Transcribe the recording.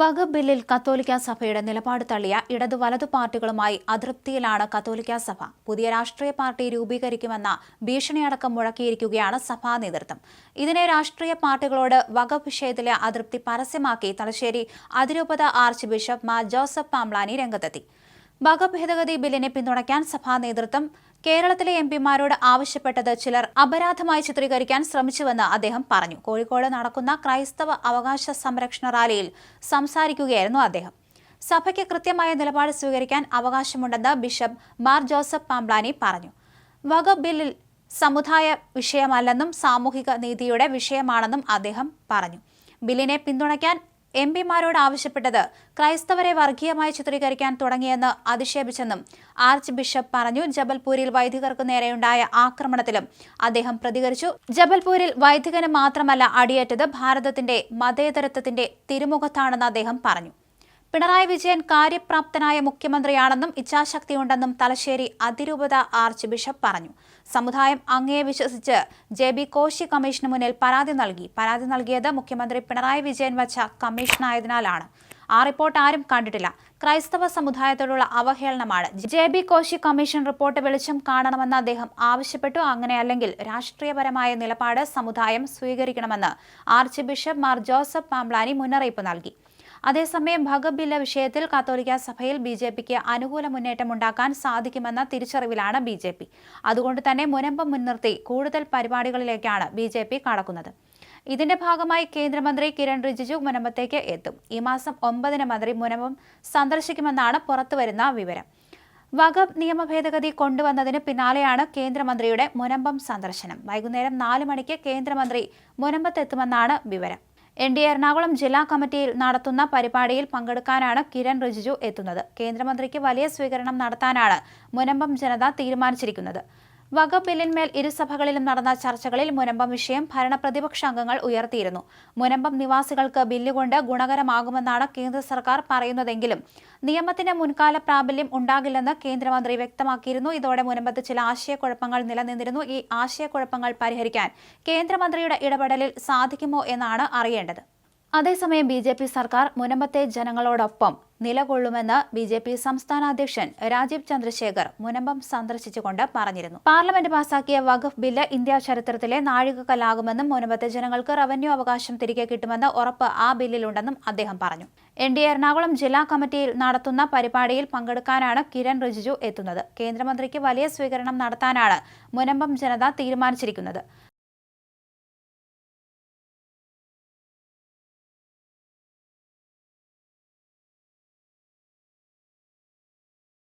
വഖഫ് ബില്ലിൽ കത്തോലിക്ക സഭയുടെ നിലപാട് തള്ളിയ ഇടതു വലതു പാർട്ടികളുമായി അതൃപ്തിയിലാണ് കത്തോലിക്ക സഭ. പുതിയ രാഷ്ട്രീയ പാർട്ടി രൂപീകരിക്കുമെന്ന ഭീഷണിയടക്കം മുഴക്കിയിരിക്കുകയാണ് സഭാ നേതൃത്വം. ഇതിനെ രാഷ്ട്രീയ പാർട്ടികളോട് വഖഫ് വിഷയത്തിലെ അതൃപ്തി പരസ്യമാക്കി തലശ്ശേരി അതിരൂപത archbishop Mar Joseph Pamplany രംഗത്തെത്തി. വകഭേദഗതി ഭേദഗതി ബില്ലിനെ പിന്തുണയ്ക്കാൻ സഭാ നേതൃത്വം കേരളത്തിലെ എം പിമാരോട് ആവശ്യപ്പെട്ടത് ചിലർ അപരാധമായി ചിത്രീകരിക്കാൻ ശ്രമിച്ചുവെന്ന് അദ്ദേഹം പറഞ്ഞു. കോഴിക്കോട് നടക്കുന്ന ക്രൈസ്തവ അവകാശ സംരക്ഷണ റാലിയിൽ സംസാരിക്കുകയായിരുന്നു അദ്ദേഹം. സഭയ്ക്ക് കൃത്യമായ നിലപാട് സ്വീകരിക്കാൻ അവകാശമുണ്ടെന്ന് ബിഷപ്പ് മാർ ജോസഫ് പാംബ്ലാനി പറഞ്ഞു. വക ബില്ലിൽ സമുദായ വിഷയമല്ലെന്നും സാമൂഹിക നീതിയുടെ വിഷയമാണെന്നും അദ്ദേഹം പറഞ്ഞു. ബില്ലിനെ പിന്തുണയ്ക്കാൻ എം പിമാരോട് ആവശ്യപ്പെട്ടത് ക്രൈസ്തവരെ വർഗീയമായി ചിത്രീകരിക്കാൻ തുടങ്ങിയെന്ന് അധിക്ഷേപിച്ചെന്നും ആർച്ച് ബിഷപ്പ് പറഞ്ഞു ജബൽപൂരിൽ വൈദികർക്കു നേരെയുണ്ടായ ആക്രമണത്തിലും അദ്ദേഹം പ്രതികരിച്ചു. ജബൽപൂരിൽ വൈദികന് മാത്രമല്ല അടിയേറ്റത് ഭാരതത്തിന്റെ മതേതരത്വത്തിന്റെ തിരുമുഖത്താണെന്ന് അദ്ദേഹം പറഞ്ഞു. പിണറായി വിജയൻ കാര്യപ്രാപ്തനായ മുഖ്യമന്ത്രിയാണെന്നും ഇച്ഛാശക്തിയുണ്ടെന്നും തലശ്ശേരി അതിരൂപത ആർച്ച് ബിഷപ്പ് പറഞ്ഞു. സമുദായം അങ്ങേ വിശ്വസിച്ച് ജെ ബി കോശി കമ്മീഷന് മുന്നിൽ പരാതി നൽകി. പരാതി നൽകിയത് മുഖ്യമന്ത്രി പിണറായി വിജയൻ വച്ച കമ്മീഷനായതിനാലാണ്. ആ റിപ്പോർട്ട് ആരും കണ്ടിട്ടില്ല. ക്രൈസ്തവ സമുദായത്തോടുള്ള അവഹേളനമാണ്. J B Koshy commission report വെളിച്ചം കാണണമെന്ന് അദ്ദേഹം ആവശ്യപ്പെട്ടു. അങ്ങനെയല്ലെങ്കിൽ രാഷ്ട്രീയപരമായ നിലപാട് സമുദായം സ്വീകരിക്കണമെന്ന് archbishop Mar Joseph Pamplany മുന്നറിയിപ്പ് നൽകി. അതേസമയം ഭഗബില്ല വിഷയത്തിൽ കാത്തോലിക്ക സഭയിൽ ബി ജെ പിക്ക് അനുകൂല മുന്നേറ്റമുണ്ടാക്കാൻ സാധിക്കുമെന്ന തിരിച്ചറിവിലാണ് ബി ജെ പി. അതുകൊണ്ട് തന്നെ മുനമ്പം മുൻനിർത്തി കൂടുതൽ പരിപാടികളിലേക്കാണ് ബി ജെ പി കടക്കുന്നത്. ഇതിന്റെ ഭാഗമായി കേന്ദ്രമന്ത്രി കിരൺ റിജിജു മുനമ്പത്തേക്ക് എത്തും. ഈ മാസം ഒമ്പതിന് മന്ത്രി മുനമ്പം സന്ദർശിക്കുമെന്നാണ് പുറത്തുവരുന്ന വിവരം. വഖഫ് നിയമ ഭേദഗതി കൊണ്ടുവന്നതിന് പിന്നാലെയാണ് കേന്ദ്രമന്ത്രിയുടെ മുനമ്പം സന്ദർശനം. വൈകുന്നേരം നാല് മണിക്ക് കേന്ദ്രമന്ത്രി മുനമ്പത്തെത്തുമെന്നാണ് വിവരം. എൻ ഡി എറണാകുളം ജില്ലാ കമ്മിറ്റിയിൽ നടത്തുന്ന പരിപാടിയിൽ പങ്കെടുക്കാനാണ് കിരൺ റിജിജു എത്തുന്നത്. കേന്ദ്രമന്ത്രിക്ക് വലിയ സ്വീകരണം നടത്താനാണ് മുനമ്പം ജനത തീരുമാനിച്ചിരിക്കുന്നത്. വഖഫ് ബില്ലിന്മേൽ ഇരുസഭകളിലും നടന്ന ചർച്ചകളിൽ മുനമ്പം വിഷയം ഭരണ പ്രതിപക്ഷ അംഗങ്ങൾ ഉയർത്തിയിരുന്നു. മുനമ്പം നിവാസികൾക്ക് ബില്ലുകൊണ്ട് ഗുണകരമാകുമെന്നാണ് കേന്ദ്ര സർക്കാർ പറയുന്നതെങ്കിലും നിയമത്തിന് മുൻകാല പ്രാബല്യം ഉണ്ടാകില്ലെന്ന് കേന്ദ്രമന്ത്രി വ്യക്തമാക്കിയിരുന്നു. ഇതോടെ മുനമ്പത്ത് ചില ആശയക്കുഴപ്പങ്ങൾ നിലനിന്നിരുന്നു. ഈ ആശയക്കുഴപ്പങ്ങൾ പരിഹരിക്കാൻ കേന്ദ്രമന്ത്രിയുടെ ഇടപെടലിൽ സാധിക്കുമോ എന്നാണ് അറിയേണ്ടത്. അതേസമയം ബി ജെ പി സർക്കാർ മുനമ്പത്തെ ജനങ്ങളോടൊപ്പം നിലകൊള്ളുമെന്ന് ബി ജെ പി സംസ്ഥാന അധ്യക്ഷൻ രാജീവ് ചന്ദ്രശേഖർ മുനമ്പം സന്ദർശിച്ചുകൊണ്ട് പറഞ്ഞിരുന്നു. പാർലമെന്റ് പാസാക്കിയ വഖഫ് ബില്ല് ഇന്ത്യ ചരിത്രത്തിലെ നാഴികക്കല്ലാകുമെന്നും മുനമ്പത്തെ ജനങ്ങൾക്ക് റവന്യൂ അവകാശം തിരികെ കിട്ടുമെന്ന് ഉറപ്പ് ആ ബില്ലിലുണ്ടെന്നും അദ്ദേഹം പറഞ്ഞു. എൻ ഡി എറണാകുളം ജില്ലാ കമ്മിറ്റിയിൽ നടത്തുന്ന പരിപാടിയിൽ പങ്കെടുക്കാനാണ് കിരൺ റിജിജു എത്തുന്നത്. കേന്ദ്രമന്ത്രിക്ക് വലിയ സ്വീകരണം നടത്താനാണ് മുനമ്പം ജനത തീരുമാനിച്ചിരിക്കുന്നത്.